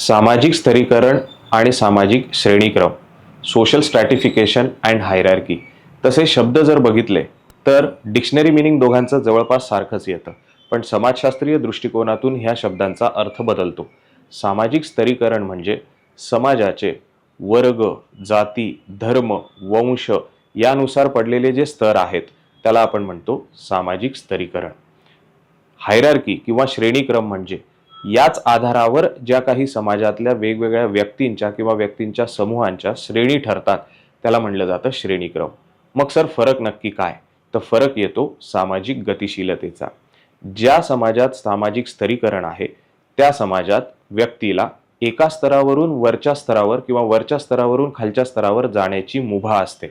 सामाजिक स्तरीकरण आणि सामाजिक श्रेणीक्रम सोशल स्ट्रॅटिफिकेशन अँड हायरार्की तसे शब्द जर बघितले तर डिक्शनरी मिनिंग दोघांचं जवळपास सारखंच येतं. पण समाजशास्त्रीय दृष्टिकोनातून ह्या शब्दांचा अर्थ बदलतो. सामाजिक स्तरीकरण म्हणजे समाजाचे वर्ग जाती धर्म वंश यानुसार पडलेले जे स्तर आहेत त्याला आपण म्हणतो सामाजिक स्तरीकरण. हायरार्की किंवा श्रेणीक्रम म्हणजे याच आधारावर ज्या काही समाजातल्या वेगवेगळ्या व्यक्तींच्या किंवा व्यक्तींच्या समूहांच्या श्रेणी ठरतात त्याला म्हणलं जातं श्रेणीक्रम. मग सर फरक नक्की काय? तर फरक येतो सामाजिक गतिशीलतेचा. ज्या समाजात सामाजिक स्तरीकरण आहे त्या समाजात व्यक्तीला एका स्तरावरून वरच्या स्तरावर किंवा वरच्या स्तरावरून खालच्या स्तरावर जाण्याची मुभा असते.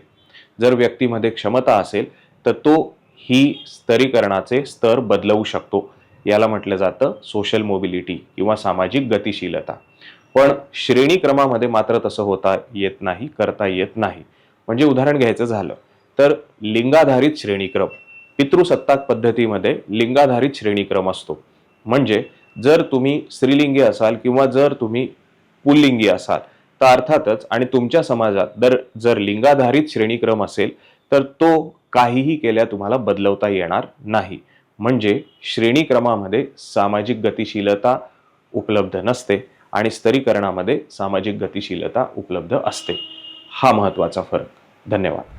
जर व्यक्तीमध्ये क्षमता असेल तर तो ही स्तरीकरणाचे स्तर बदलवू शकतो. याला म्हटलं जातं सोशल मोबिलिटी किंवा सामाजिक गतिशीलता. पण श्रेणी क्रमामध्ये मात्र तसं होता येत नाही करता येत नाही. म्हणजे उदाहरण घ्यायचं झालं तर लिंगाधारित श्रेणीक्रम पितृसत्ताक पद्धतीमध्ये लिंगाधारित श्रेणीक्रम असतो. म्हणजे जर तुम्ही स्त्रीलिंगी असाल किंवा जर तुम्ही पुल्लिंगी असाल तर अर्थातच आणि तुमच्या समाजात जर जर लिंगाधारित श्रेणीक्रम असेल तर तो काहीही केल्या तुम्हाला बदलवता येणार नाही. म्हणजे श्रेणीक्रमामध्ये सामाजिक गतिशीलता उपलब्ध नसते आणि स्तरीकरणामध्ये सामाजिक गतिशीलता उपलब्ध असते. हा महत्त्वाचा फरक. धन्यवाद.